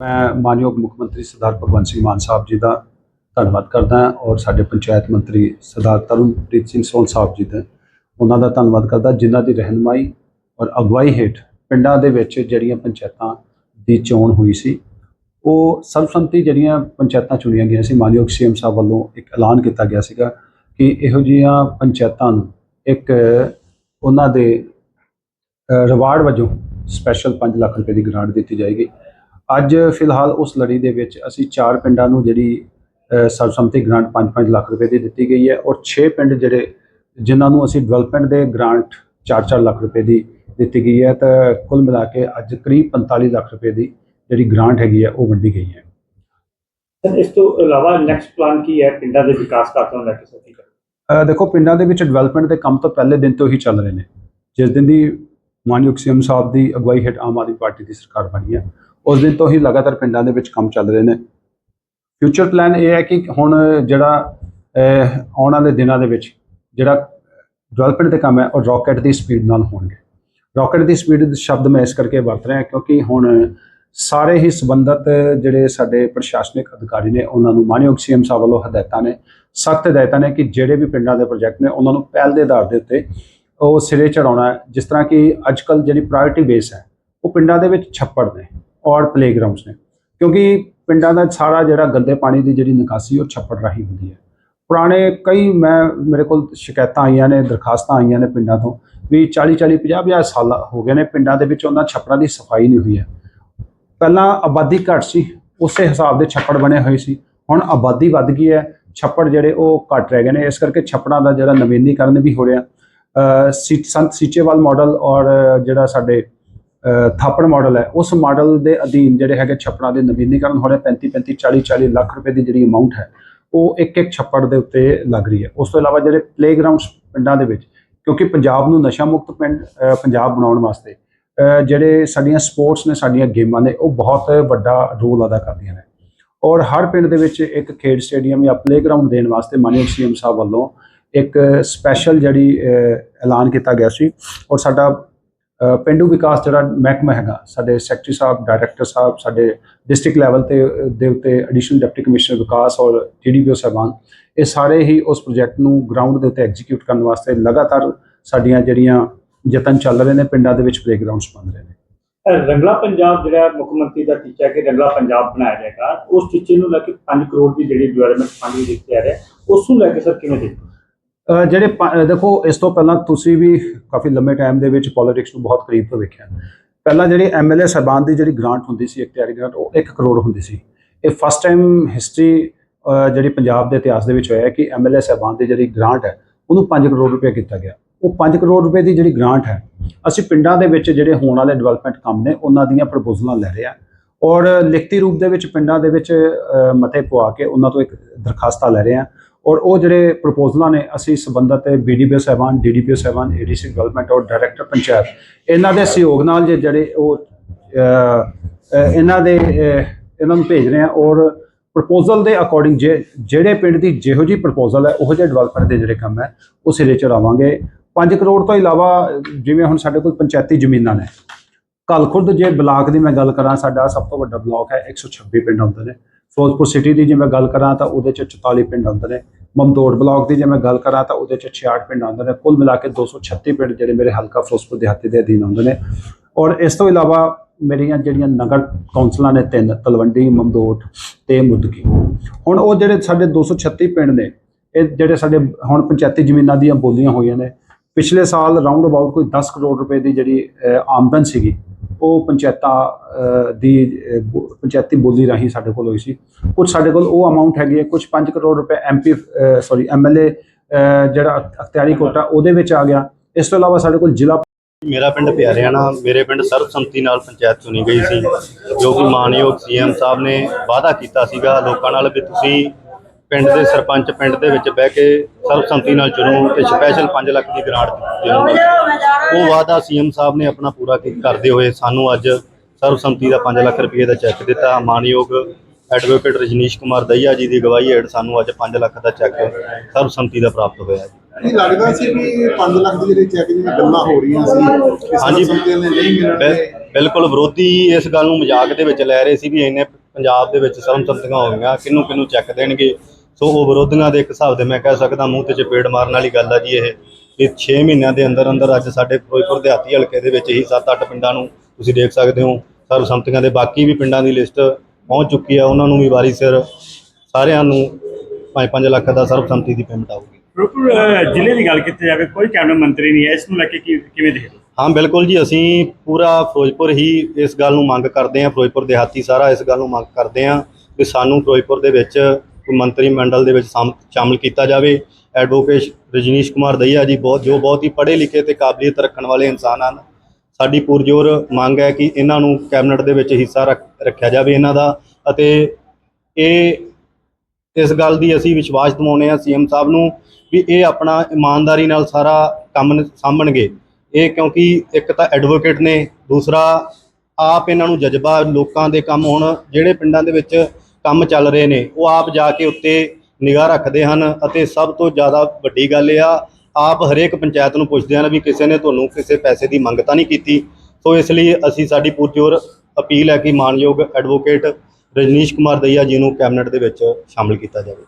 ਮੈਂ ਮਾਨਯੋਗ ਮੁੱਖ ਮੰਤਰੀ ਸਰਦਾਰ ਭਗਵੰਤ ਸਿੰਘ ਮਾਨ ਸਾਹਿਬ ਜੀ ਦਾ ਧੰਨਵਾਦ ਕਰਦਾ ਹਾਂ ਔਰ ਸਾਡੇ ਪੰਚਾਇਤ ਮੰਤਰੀ ਸਰਦਾਰ ਤਰਨਪ੍ਰੀਤ ਸਿੰਘ ਸੋਹਲ ਸਾਹਿਬ ਜੀ ਦਾ ਉਹਨਾਂ ਦਾ ਧੰਨਵਾਦ ਕਰਦਾ ਜਿਨ੍ਹਾਂ ਦੀ ਰਹਿਨਮਾਈ ਔਰ ਅਗਵਾਈ ਹੇਠ ਪਿੰਡਾਂ ਦੇ ਵਿੱਚ ਜਿਹੜੀਆਂ ਪੰਚਾਇਤਾਂ ਦੀ ਚੋਣ ਹੋਈ ਸੀ, ਉਹ ਸਰਬਸੰਮਤੀ ਜਿਹੜੀਆਂ ਪੰਚਾਇਤਾਂ ਚੁਣੀਆਂ ਗਈਆਂ ਸੀ, ਮਾਨਯੋਗ ਸੀਐਮ ਸਾਹਿਬ ਵੱਲੋਂ ਇੱਕ ਐਲਾਨ ਕੀਤਾ ਗਿਆ ਸੀਗਾ ਕਿ ਇਹੋ ਜਿਹੀਆਂ ਪੰਚਾਇਤਾਂ ਨੂੰ ਇੱਕ ਉਹਨਾਂ ਦੇ ਰਿਵਾਰਡ ਵਜੋਂ ਸਪੈਸ਼ਲ 5 ਲੱਖ ਰੁਪਏ ਦੀ ਗ੍ਰਾਂਟ ਦਿੱਤੀ ਜਾਏਗੀ। ਅੱਜ ਫਿਲਹਾਲ ਉਸ ਲੜੀ ਦੇ ਵਿੱਚ ਅਸੀਂ ਚਾਰ ਪਿੰਡਾਂ ਨੂੰ ਜਿਹੜੀ ਸਰਬਸੰਮਤੀ ਗ੍ਰਾਂਟ 5-5 ਲੱਖ ਰੁਪਏ ਦੀ ਦਿੱਤੀ ਗਈ ਹੈ ਔਰ 6 ਪਿੰਡ ਜਿਹੜੇ ਜਿਨ੍ਹਾਂ ਨੂੰ ਅਸੀਂ ਡਿਵੈਲਪਮੈਂਟ ਦੇ ਗ੍ਰਾਂਟ 4-4 ਲੱਖ ਰੁਪਏ ਦੀ ਦਿੱਤੀ ਗਈ ਹੈ ਤਾਂ ਕੁੱਲ ਮਿਲਾ ਕੇ ਅੱਜ ਕਰੀਬ 45 ਲੱਖ ਰੁਪਏ ਦੀ ਜਿਹੜੀ ਗ੍ਰਾਂਟ ਹੈਗੀ ਹੈ ਉਹ ਵੰਡੀ ਗਈ ਹੈ। ਸਰ ਇਸ ਤੋਂ ਇਲਾਵਾ ਨੈਕਸਟ ਪਲਾਨ ਕੀ ਹੈ ਪਿੰਡਾਂ ਦੇ ਵਿਕਾਸ ਕਾਰਜਾਂ ਨੂੰ ਲੈ ਕੇ ਅ, ਦੇਖੋ ਪਿੰਡਾਂ ਦੇ ਵਿੱਚ ਡਿਵੈਲਪਮੈਂਟ ਦੇ ਕੰਮ ਤਾਂ ਪਹਿਲੇ ਦਿਨ ਤੋਂ ਹੀ ਚੱਲ ਰਹੇ ਨੇ। ਜਿਸ ਦਿਨ ਦੀ ਮਾਨਯੋਗ ਸੀਐਮ ਸਾਹਿਬ ਦੀ ਅਗਵਾਈ ਹੇਠ ਆਮ ਆਦਮੀ ਪਾਰਟੀ ਦੀ ਸਰਕਾਰ ਬਣੀ ਹੈ ਉਸ ਦਿਨ ਤੋਂ ਹੀ ਲਗਾਤਾਰ ਪਿੰਡਾਂ ਦੇ ਵਿੱਚ ਕੰਮ ਚੱਲ ਰਹੇ ਨੇ। ਫਿਊਚਰ ਪਲਾਨ ਇਹ ਹੈ ਕਿ ਹੁਣ ਜਿਹੜਾ ਆਉਣ ਵਾਲੇ ਦਿਨਾਂ ਦੇ ਵਿੱਚ ਜਿਹੜਾ ਡਿਵੈਲਪਮੈਂਟ ਦੇ ਕੰਮ ਹੈ, ਉਹ ਰਾਕਟ ਦੀ ਸਪੀਡ ਨਾਲ ਹੋਣਗੇ। ਰਾਕਟ ਦੀ ਸਪੀਡ ਸ਼ਬਦ ਮੈਂ ਇਸ ਕਰਕੇ ਵਰਤ ਰਿਹਾ ਕਿਉਂਕਿ ਹੁਣ ਸਾਰੇ ਹੀ ਸੰਬੰਧਤ ਜਿਹੜੇ ਸਾਡੇ ਪ੍ਰਸ਼ਾਸਨਿਕ ਅਧਿਕਾਰੀ ਨੇ, ਉਹਨਾਂ ਨੂੰ ਮਾਨਯੋਗ ਸੀਐਮ ਸਾਹਿਬ ਵੱਲੋਂ ਹਦਾਇਤਾਂ ਨੇ, ਸਖਤ ਹਦਾਇਤਾਂ ਨੇ ਕਿ ਜਿਹੜੇ ਵੀ ਪਿੰਡਾਂ ਦੇ ਪ੍ਰੋਜੈਕਟ ਨੇ, ਉਹਨਾਂ ਨੂੰ ਪਹਿਲ ਦੇ ਆਧਾਰ ਦੇ ਉੱਤੇ ਉਹ ਸਿਰੇ ਚੜਾਉਣਾ ਜਿਸ ਤਰ੍ਹਾਂ ਕਿ ਅੱਜ ਕੱਲ ਜਿਹੜੀ ਪ੍ਰਾਇੋਰਟੀ ਬੇਸ ਹੈ, ਉਹ ਪਿੰਡਾਂ ਦੇ ਵਿੱਚ ਛੱਪੜ ਨੇ। ਔਰ ਪਲੇਗਰਾਉਂਡਸ ਨੇ। ਕਿਉਂਕਿ ਪਿੰਡਾਂ ਦਾ ਸਾਰਾ ਜਿਹੜਾ ਗੰਦੇ ਪਾਣੀ ਦੀ ਜਿਹੜੀ ਨਿਕਾਸੀ ਉਹ ਛੱਪੜ ਰਾਹੀਂ ਹੁੰਦੀ ਹੈ। ਪੁਰਾਣੇ ਕਈ ਮੈਂ ਮੇਰੇ ਕੋਲ ਸ਼ਿਕਾਇਤਾਂ ਆਈਆਂ ਨੇ ਦਰਖਾਸਤਾਂ ਆਈਆਂ ਨੇ ਪਿੰਡਾਂ ਤੋਂ ਵੀ 40 40 50 50 ਸਾਲ ਹੋ ਗਏ ਨੇ ਪਿੰਡਾਂ ਦੇ ਵਿੱਚ ਉਹਨਾਂ ਛੱਪੜਾਂ ਦੀ ਸਫ਼ਾਈ ਨਹੀਂ ਹੋਈ ਹੈ। ਪਹਿਲਾਂ ਆਬਾਦੀ ਘੱਟ ਸੀ ਉਸੇ ਹਿਸਾਬ ਦੇ ਛੱਪੜ ਬਣੇ ਹੋਏ ਸੀ। ਹੁਣ ਆਬਾਦੀ ਵੱਧ ਗਈ ਹੈ ਛੱਪੜ ਜਿਹੜੇ ਉਹ ਘੱਟ ਰਹਿ ਗਏ ਨੇ। ਇਸ ਕਰਕੇ ਛੱਪੜਾਂ ਦਾ ਜਿਹੜਾ ਨਵੀਨੀਕਰਨ ਵੀ ਹੋ ਰਿਹਾ। ਅ, ਸੀ ਸੰਤ ਸੀਚੇਵਾਲ ਮਾਡਲ ਔਰ ਜਿਹੜਾ ਸਾਡੇ ਥਾਪੜ ਮਾਡਲ ਹੈ। ਉਸ ਮਾਡਲ ਦੇ ਅਧੀਨ ਜਿਹੜੇ ਹੈਗੇ ਛੱਪੜਾਂ ਦੇ ਨਵੀਨੀਕਰਨ ਹੋ ਰਹੇ 35 35 40 40 ਲੱਖ ਰੁਪਏ ਦੀ ਜਿਹੜੀ ਅਮਾਉਂਟ ਹੈ, ਉਹ ਇੱਕ ਇੱਕ ਛੱਪੜ ਦੇ ਉੱਤੇ ਲੱਗ ਰਹੀ ਹੈ। ਉਸ ਤੋਂ ਇਲਾਵਾ ਜਿਹੜੇ ਪਲੇਗਰਾਉਂਡਸ ਪਿੰਡਾਂ ਦੇ ਵਿੱਚ, ਕਿਉਂਕਿ ਪੰਜਾਬ ਨੂੰ ਨਸ਼ਾ ਮੁਕਤ ਪਿੰਡ ਪੰਜਾਬ ਬਣਾਉਣ ਵਾਸਤੇ ਜਿਹੜੇ ਸਾਡੀਆਂ ਸਪੋਰਟਸ ਨੇ, ਸਾਡੀਆਂ ਗੇਮਾਂ ਨੇ, ਉਹ ਬਹੁਤ ਵੱਡਾ ਰੋਲ ਅਦਾ ਕਰਦੀਆਂ ਨੇ। ਔਰ ਹਰ ਪਿੰਡ ਦੇ ਵਿੱਚ ਇੱਕ ਖੇਡ ਸਟੇਡੀਅਮ ਜਾਂ ਪਲੇਗਰਾਉਂਡ ਦੇਣ ਵਾਸਤੇ ਮਾਨਯੋਗ ਸੀਐਮ ਸਾਹਿਬ ਵੱਲੋਂ ਇੱਕ ਸਪੈਸ਼ਲ ਜਿਹੜੀ ਐਲਾਨ ਕੀਤਾ ਗਿਆ ਸੀ। ਔਰ ਸਾਡਾ ਪਿੰਡੂ ਵਿਕਾਸ ਜਿਹੜਾ ਮਹਿਕਮਾ ਹੈਗਾ, ਸਾਡੇ ਸੈਕਟਰੀ ਸਾਹਿਬ ਡਾਇਰੈਕਟਰ ਸਾਹਿਬ, ਸਾਡੇ ਡਿਸਟ੍ਰਿਕਟ ਲੈਵਲ ਤੇ, ਦੇ ਉੱਤੇ ਐਡੀਸ਼ਨਲ ਡਿਪਟੀ ਕਮਿਸ਼ਨਰ ਵਿਕਾਸ ਔਰ ਟੀਡੀਪੀਓ ਸਾਹਿਬਾਨ, ਇਹ ਸਾਰੇ ਹੀ ਉਸ ਪ੍ਰੋਜੈਕਟ ਨੂੰ ਗਰਾਊਂਡ ਦੇ ਉੱਤੇ ਐਗਜ਼ੀਕਿਊਟ ਕਰਨ ਵਾਸਤੇ ਲਗਾਤਾਰ ਸਾਡੀਆਂ ਜਿਹੜੀਆਂ ਯਤਨ ਚੱਲ ਰਹੇ ਨੇ, ਪਿੰਡਾਂ ਦੇ ਵਿੱਚ ਪਲੇਗਰਾਉਂਡਸ ਬਣ ਰਹੇ ਨੇ। ਰੰਗਲਾ ਪੰਜਾਬ ਜਿਹੜਾ ਮੁੱਖ ਮੰਤਰੀ ਦਾ ਟੀਚਾ ਕਿ ਰੰਗਲਾ ਪੰਜਾਬ ਬਣਾਇਆ ਜਾਏਗਾ, ਉਸ ਟੀਚੇ ਨੂੰ ਲੈ ਕੇ 5 ਕਰੋੜ ਦੀ ਜਿਹੜੀ ਡਿਵੈਲਪਮੈਂਟ ਫੰਡ ਵੀ ਦਿੱਤੀ ਜਾ ਰਿਹਾ ਉਸ ਨੂੰ ਲੈ ਕੇ ਸਰ ਕਿਵੇਂ ਦੇਖਦੇ ਜਿਹੜੇ ਪ- ਦੇਖੋ, ਇਸ ਤੋਂ ਪਹਿਲਾਂ ਤੁਸੀਂ ਵੀ ਕਾਫੀ ਲੰਮੇ ਟਾਈਮ ਦੇ ਵਿੱਚ ਪੋਲਿਟਿਕਸ ਨੂੰ ਬਹੁਤ ਕਰੀਬ ਤੋਂ ਵੇਖਿਆ। ਪਹਿਲਾਂ ਜਿਹੜੀ ਐਮਐਲਏ ਸਰਬਾਨ ਦੀ ਜਿਹੜੀ ਗ੍ਰਾਂਟ ਹੁੰਦੀ ਸੀ ਇਖਤਿਆਰੀ ਗ੍ਰਾਂਟ ਉਹ 1 ਕਰੋੜ ਹੁੰਦੀ ਸੀ। ਇਹ ਫਸਟ ਟਾਈਮ ਹਿਸਟਰੀ ਜਿਹੜੀ ਪੰਜਾਬ ਦੇ ਇਤਿਹਾਸ ਦੇ ਵਿੱਚ ਹੋਇਆ ਹੈ ਕਿ ਐਮਐਲਏ ਸਰਬਾਨ ਦੀ ਜਿਹੜੀ ਗ੍ਰਾਂਟ ਹੈ, ਉਹਨੂੰ 5 ਕਰੋੜ ਰੁਪਏ ਕੀਤਾ ਗਿਆ। ਉਹ 5 ਕਰੋੜ ਰੁਪਏ ਦੀ ਜਿਹੜੀ ਗ੍ਰਾਂਟ ਹੈ, ਅਸੀਂ ਪਿੰਡਾਂ ਦੇ ਵਿੱਚ ਜਿਹੜੇ ਹੋਣ ਵਾਲੇ ਡਿਵੈਲਪਮੈਂਟ ਕੰਮ ਨੇ, ਉਹਨਾਂ ਦੀਆਂ ਪ੍ਰਪੋਜ਼ਲਾਂ ਲੈ ਰਹੇ ਆ ਔਰ ਲਿਖਤੀ ਰੂਪ ਦੇ ਵਿੱਚ ਪਿੰਡਾਂ ਦੇ ਵਿੱਚ ਮਤੇ ਪਵਾ ਕੇ ਉਹਨਾਂ ਤੋਂ ਇੱਕ ਦਰਖਾਸਤਾਂ ਲੈ ਰਹੇ ਆ ਔਰ ਉਹ ਜਿਹੜੇ ਪ੍ਰਪੋਜ਼ਲਾਂ ਨੇ, ਅਸੀਂ ਸੰਬੰਧਤ ਬੀਡੀਪੀਓ ਸਾਹਿਬਾਨ ਡੀਡੀਪੀਓ ਸਾਹਿਬਾਨ ਏਡੀਸੀ ਡਿਵੈਲਪਮੈਂਟ ਔਰ ਡਾਇਰੈਕਟਰ ਪੰਚਾਇਤ, ਇਹਨਾਂ ਦੇ ਸਹਿਯੋਗ ਨਾਲ ਜੇ ਜਿਹੜੇ ਉਹ ਇਹਨਾਂ ਦੇ ਇਹਨਾਂ ਨੂੰ ਭੇਜ ਰਹੇ ਆ ਔਰ ਪ੍ਰਪੋਜ਼ਲ ਦੇ ਅਕੋਰਡਿੰਗ ਜੇ, ਜਿਹੜੇ ਪਿੰਡ ਦੀ ਜਿਹੋ ਜੀ ਪ੍ਰਪੋਜ਼ਲ ਹੈ, ਉਹੋ ਜਿਹੇ ਡਿਵੈਲਪਮੈਂਟ ਦੇ ਜਿਹੜੇ ਕੰਮ ਹੈ, ਉਹ ਸਿਰੇ ਚੜਾਵਾਂਗੇ। 5 ਕਰੋੜ ਤੋਂ ਇਲਾਵਾ, ਜਿਵੇਂ ਹੁਣ ਸਾਡੇ ਕੋਲ ਪੰਚਾਇਤੀ ਜ਼ਮੀਨਾਂ ਨੇ ਕਲਖੁਰਦ ਜੇ ਬਲਾਕ ਦੀ ਮੈਂ ਗੱਲ ਕਰਾਂ, ਸਾਡਾ ਸਭ ਤੋਂ ਵੱਡਾ ਬਲਾਕ ਹੈ 126 ਪਿੰਡ ਆਉਂਦੇ ਨੇ। ਫਿਰੋਜ਼ਪੁਰ ਸਿਟੀ ਦੀ ਜੇ ਮੈਂ ਗੱਲ ਕਰਾਂ, ਤਾਂ ਉਹਦੇ ਚ 44 ਪਿੰਡ ਆਉਂਦੇ ਨੇ। ਮਮਦੋੜ ਬਲਾਕ ਦੀ ਜੇ ਮੈਂ ਗੱਲ ਕਰਾਂ ਤਾਂ ਉਹਦੇ ਚ 66 ਪਿੰਡ ਆਉਂਦੇ ਨੇ, ਕੁੱਲ ਮਿਲਾ ਕੇ 236 ਪਿੰਡ ਜਿਹੜੇ ਮੇਰੇ ਹਲਕਾ ਫਿਰੋਜ਼ਪੁਰ ਦਿਹਾਤੀ ਦੇ ਅਧੀਨ ਆਉਂਦੇ ਨੇ। ਔਰ ਇਸ ਤੋਂ ਇਲਾਵਾ ਮੇਰੀਆਂ ਜਿਹੜੀਆਂ ਨਗਰ ਕੌਂਸਲਾਂ ਨੇ ਤਿੰਨ, ਤਲਵੰਡੀ ਮਮਦੋਟ ਤੇ ਮੁੱਦਕੀ ਹੁਣ ਉਹ ਜਿਹੜੇ ਸਾਡੇ 236 ਪਿੰਡ ਨੇ, ਇਹ ਜਿਹੜੇ ਸਾਡੇ ਹੁਣ ਪੰਚਾਇਤੀ ਜ਼ਮੀਨਾਂ ਦੀਆਂ ਬੋਲੀਆਂ ਹੋਈਆਂ ਨੇ, ਪਿਛਲੇ ਸਾਲ ਰਾਉਂਡ ਅਬਾਊਟ ਕੋਈ 10 ਕਰੋੜ ਰੁਪਏ ਦੀ ਜਿਹੜੀ ਆਮਦਨ ਸੀਗੀ ਉਹ ਪੰਚਾਇਤਾਂ ਦੀ ਪੰਚਾਇਤੀ ਬੋਲੀ ਰਾਹੀਂ ਸਾਡੇ ਕੋਲ ਹੋਈ ਸੀ। ਕੁਝ ਸਾਡੇ ਕੋਲ ਉਹ ਅਮਾਉਂਟ ਹੈਗੀ ਹੈ ਕੁਝ 5 ਕਰੋੜ ਰੁਪਏ ਐਮਪੀ ਸੌਰੀ ਐਮਐਲਏ ਜਿਹੜਾ ਅਖਤਿਆਰੀ ਕੋਟਾ, ਉਹਦੇ ਵਿੱਚ ਆ ਗਿਆ। ਇਸ ਤੋਂ ਇਲਾਵਾ ਸਾਡੇ ਕੋਲ ਜ਼ਿਲ੍ਹਾ ਮੇਰਾ ਪਿੰਡ ਪਿਆਰਿਆਣਾ, ਮੇਰੇ ਪਿੰਡ ਸਰਬਸੰਮਤੀ ਨਾਲ ਪੰਚਾਇਤ ਚੁਣੀ ਗਈ ਸੀ, ਜੋ ਕਿ ਮਾਨਯੋਗ ਸੀਐਮ ਸਾਹਿਬ ਨੇ ਵਾਅਦਾ ਕੀਤਾ ਸੀਗਾ ਲੋਕਾਂ ਨਾਲ ਵੀ ਤੁਸੀਂ ਪਿੰਡ ਦੇ ਸਰਪੰਚ ਪਿੰਡ ਦੇ ਵਿੱਚ ਬਹਿ ਕੇ ਸਰਬਸੰਮਤੀ ਨਾਲ ਚੁਣੋ ਤੇ ਸਪੈਸ਼ਲ 5 ਲੱਖ ਦੀ ਗ੍ਰਾਂਟ ਦੇਵਾਂਗੇ ਉਹ ਵਾਅਦਾ ਸੀਐਮ ਸਾਹਿਬ ਨੇ ਆਪਣਾ ਪੂਰਾ ਕਰਦੇ ਹੋਏ ਸਾਨੂੰ ਅੱਜ ਸਰਬਸੰਮਤੀ ਦਾ 5 ਲੱਖ ਰੁਪਏ ਦਾ ਚੈੱਕ ਦਿੱਤਾ। ਮਾਨਯੋਗ ਐਡਵੋਕੇਟ ਰਜਨੀਸ਼ ਕੁਮਾਰ ਦਈਆ ਜੀ ਦੀ ਅਗਵਾਈ ਹੇਠ ਸਾਨੂੰ ਅੱਜ 5 ਲੱਖ ਦਾ ਚੈੱਕ ਸਰਬਸੰਮਤੀ ਦਾ ਪ੍ਰਾਪਤ ਹੋਇਆ ਜੀ। ਲੱਗਦਾ ਸੀ ਵੀ 5 ਲੱਖ ਦੀ ਜਿਹੜੀ ਚੈੱਕ ਦੀਆਂ ਗੱਲਾਂ ਹੋ ਰਹੀਆਂ ਸੀ ਹਾਂਜੀ। ਬਿਲਕੁਲ ਵਿਰੋਧੀ ਇਸ ਗੱਲ ਨੂੰ ਮਜ਼ਾਕ ਦੇ ਵਿੱਚ ਲੈ ਰਹੇ ਸੀ ਵੀ ਇਹਨੇ ਪੰਜਾਬ ਦੇ ਵਿੱਚ ਸਰਮਸੰਤੀਆਂ ਹੋ ਗਈਆਂ, ਕਿਹਨੂੰ ਕਿਹਨੂੰ ਚੈੱਕ ਦੇਣਗੇ? ਸੋ ਉਹ ਵਿਰੋਧੀਆਂ ਦੇ ਇੱਕ ਹਿਸਾਬ ਦੇ ਮੈਂ ਕਹਿ ਸਕਦਾ ਮੂੰਹ ਤੇ ਚਪੇੜ ਮਾਰਨ ਵਾਲੀ ਗੱਲ ਆ ਜੀ ਇਹ। ਇਹ 6 ਮਹੀਨਿਆਂ ਦੇ ਅੰਦਰ ਅੰਦਰ ਅੱਜ ਸਾਡੇ ਫਿਰੋਜ਼ਪੁਰ ਦਿਹਾਤੀ ਹਲਕੇ ਦੇ ਵਿੱਚ ਹੀ 7-8 ਪਿੰਡਾਂ ਨੂੰ ਤੁਸੀਂ ਦੇਖ ਸਕਦੇ ਹੋ। ਸਰਬਸੰਮਤੀਆਂ ਦੇ ਬਾਕੀ ਵੀ ਪਿੰਡਾਂ ਦੀ ਲਿਸਟ ਪਹੁੰਚ ਚੁੱਕੀ ਆ, ਉਹਨਾਂ ਨੂੰ ਵੀ ਵਾਰੀ ਸਿਰ ਸਾਰਿਆਂ ਨੂੰ 5-5 ਲੱਖ ਦਾ ਸਰਬਸੰਮਤੀ ਦੀ ਪੇਮੈਂਟ ਆਊਗੀ। ਫਿਰੋਜ਼ਪੁਰ ਜ਼ਿਲ੍ਹੇ ਦੀ ਗੱਲ ਕੀਤੀ ਜਾਵੇ, ਕੋਈ ਕੈਬਨਿਟ ਮੰਤਰੀ ਨਹੀਂ ਹੈ। ਇਸ ਨੂੰ ਲੈ ਕੇ ਕੀ- ਕਿਵੇਂ ਦੇਖਦੇ ਹੋ? ਹਾਂ, ਬਿਲਕੁਲ ਜੀ, ਅਸੀਂ ਪੂਰਾ ਫਿਰੋਜ਼ਪੁਰ ਹੀ ਇਸ ਗੱਲ ਨੂੰ ਮੰਗ ਕਰਦੇ ਹਾਂ, ਫਿਰੋਜ਼ਪੁਰ ਦਿਹਾਤੀ ਸਾਰਾ ਇਸ ਗੱਲ ਨੂੰ ਮੰਗ ਕਰਦੇ ਹਾਂ ਕਿ ਸਾਨੂੰ ਫਿਰੋਜ਼ਪੁਰ ਦੇ ਵਿੱਚ ਕੋਈ ਮੰਤਰੀ ਮੰਡਲ ਦੇ ਵਿੱਚ ਸ਼ਾਮ- ਸ਼ਾਮਲ ਕੀਤਾ ਜਾਵੇ। ਐਡਵੋਕੇਟ ਰਜਨੀਸ਼ ਕੁਮਾਰ ਦਈਆ ਜੀ ਬਹੁਤ, ਜੋ ਬਹੁਤ ਹੀ ਪੜ੍ਹੇ ਲਿਖੇ ਤੇ ਕਾਬਲੀਅਤ ਰੱਖਣ ਵਾਲੇ ਇਨਸਾਨ ਹਨ, ਸਾਡੀ ਪੁਰਜੋਰ ਮੰਗ ਹੈ ਕਿ ਇਹਨਾਂ ਨੂੰ ਕੈਬਨਿਟ ਦੇ ਵਿੱਚ ਹਿੱਸਾ ਰੱਖ- ਰੱਖਿਆ ਜਾਵੇ ਇਹਨਾਂ ਦਾ ਅਤੇ ਇਹ ਇਸ ਗੱਲ ਦੀ ਅਸੀਂ ਵਿਸ਼ਵਾਸ ਦਿਵਾਉਂਦੇ ਹਾਂ ਸੀਐਮ ਸਾਹਿਬ ਨੂੰ ਵੀ ਇਹ ਆਪਣਾ ਇਮਾਨਦਾਰੀ ਨਾਲ ਸਾਰਾ ਕੰਮ ਸਾਂਭਣਗੇ। ਇਹ ਕਿਉਂਕਿ ਇੱਕ ਤਾਂ ਐਡਵੋਕੇਟ ਨੇ, ਦੂਸਰਾ ਆਪ ਇਹਨਾਂ ਨੂੰ ਜਜ਼ਬਾ ਲੋਕਾਂ ਦੇ ਕੰਮ ਹੁਣ, ਜਿਹੜੇ ਪਿੰਡਾਂ ਦੇ ਵਿੱਚ ਕੰਮ ਚੱਲ ਰਹੇ ਨੇ, ਉਹ ਆਪ ਜਾ ਕੇ ਉੱਤੇ ਨਿਗਾਹ ਰੱਖਦੇ ਹਨ ਅਤੇ ਸਭ ਤੋਂ ਜ਼ਿਆਦਾ ਵੱਡੀ ਗੱਲ ਇਹ ਆ, ਆਪ ਹਰੇਕ ਪੰਚਾਇਤ ਨੂੰ ਪੁੱਛਦੇ ਹਨ ਵੀ ਕਿਸੇ ਨੇ ਤੁਹਾਨੂੰ ਕਿਸੇ ਪੈਸੇ ਦੀ ਮੰਗ ਤਾਂ ਨਹੀਂ ਕੀਤੀ। ਸੋ ਇਸ ਲਈ ਅਸੀਂ ਸਾਡੀ ਪੁਰਜੋਰ ਅਪੀਲ ਹੈ ਕਿ ਮਾਨਯੋਗ ਐਡਵੋਕੇਟ ਰਜਨੀਸ਼ ਕੁਮਾਰ ਦਈਆ ਜੀ ਨੂੰ ਕੈਬਨਿਟ ਦੇ ਵਿੱਚ ਸ਼ਾਮਲ ਕੀਤਾ ਜਾਵੇ।